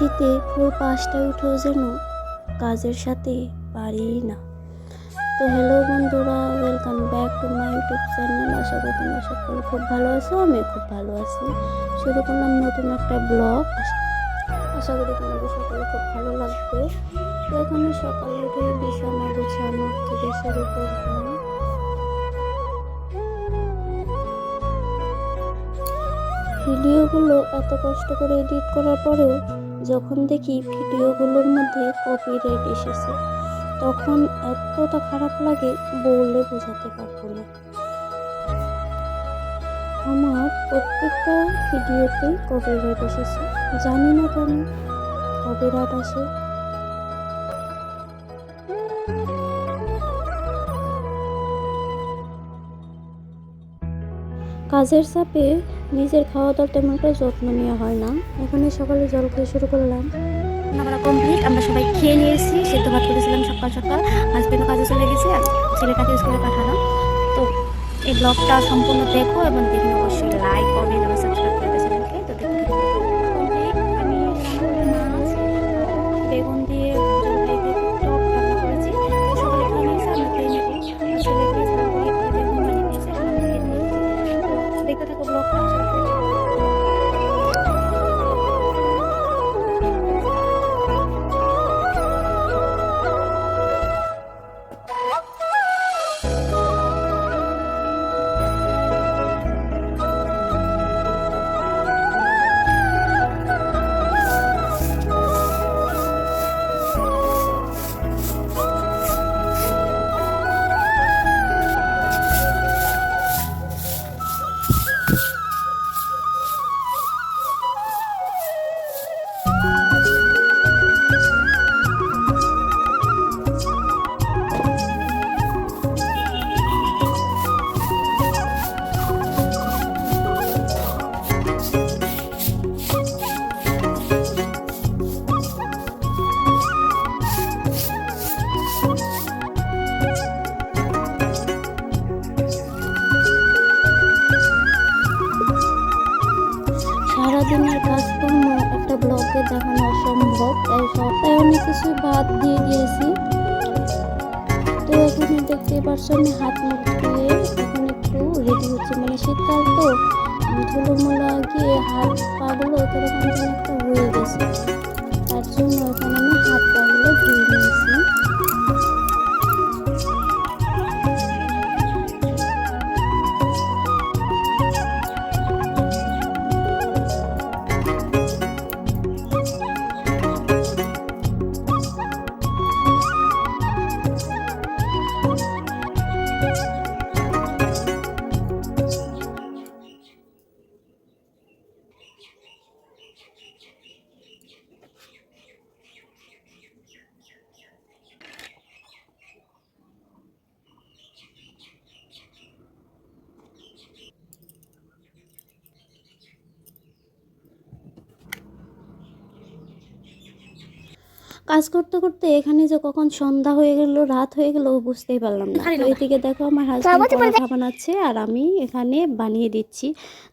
শীতে ভোর পাঁচটায় উঠেও যেন কাজের সাথে পারি না। তো হ্যালো বন্ধুরা welcome back to my YouTube channel আশা করি তোমরা সকলে খুব ভালো আছো আমি খুব ভালো আছি। শুরু করলাম নতুন একটা ব্লগ আশা করি তোমাদের সকলে খুব ভালো লাগবে। তো এখানে সকালে উঠে বিছানা গুছানো থেকে শুরু করলাম। ভিডিওগুলো এত কষ্ট করে এডিট করার পরেও যখন দেখি ভিডিওগুলোর মধ্যে কপিরাইট এসেছে, তখন এতটা খারাপ লাগে বললে বোঝাতে পারব না। আমার প্রত্যেকটা ভিডিওতে কপিরাইট এসেছে, জানি না কেন কপিরাইট আসে। কাজের চাপে নিজের খাওয়া দাওয়ার তেমন একটা যত্ন নেওয়া হয় না। এখানে সকালে জল খেয়ে শুরু করলাম। আমরা কমপ্লিট আমরা সবাই খেয়ে নিয়েছি, সেদ্ধ ভাত করেছিলাম সকাল সকাল। হাজবেন্ডও কাজে চলে গেছে, আর ছেলেটাকে স্কুলে পাঠালাম। তো এই ব্লগটা সম্পূর্ণ দেখো এবং দেখলে অবশ্যই লাইক কমেন্ট এবং সাবস্ক্রাইব করে সারাদিনের কাজকর্ম একটা ব্লগে দেখানো অসম্ভব, তাই সব তাই অনেক কিছু বাদ দিয়ে দিয়েছি। তো এখানে দেখতে পাচ্ছ আমি হাত মুখ ধুয়ে এখন একটু রেডি হচ্ছে। মানে শীতকাল তো, ধুলোমোলা গিয়ে হাত পাগুলো তো একটা হয়ে গেছে। কাজ করতে করতে এখানে যে কখন সন্ধ্যা হয়ে গেল রাত হয়ে গেল বুঝতেই পারলাম না। তো এদিকে দেখো আমার হাজব্যান্ড পরোটা বানাচ্ছে আর আমি এখানে বানিয়ে দিচ্ছি।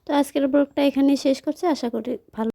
তো আজকের ব্লগটা এখানে শেষ করছি। আশা করি ভালো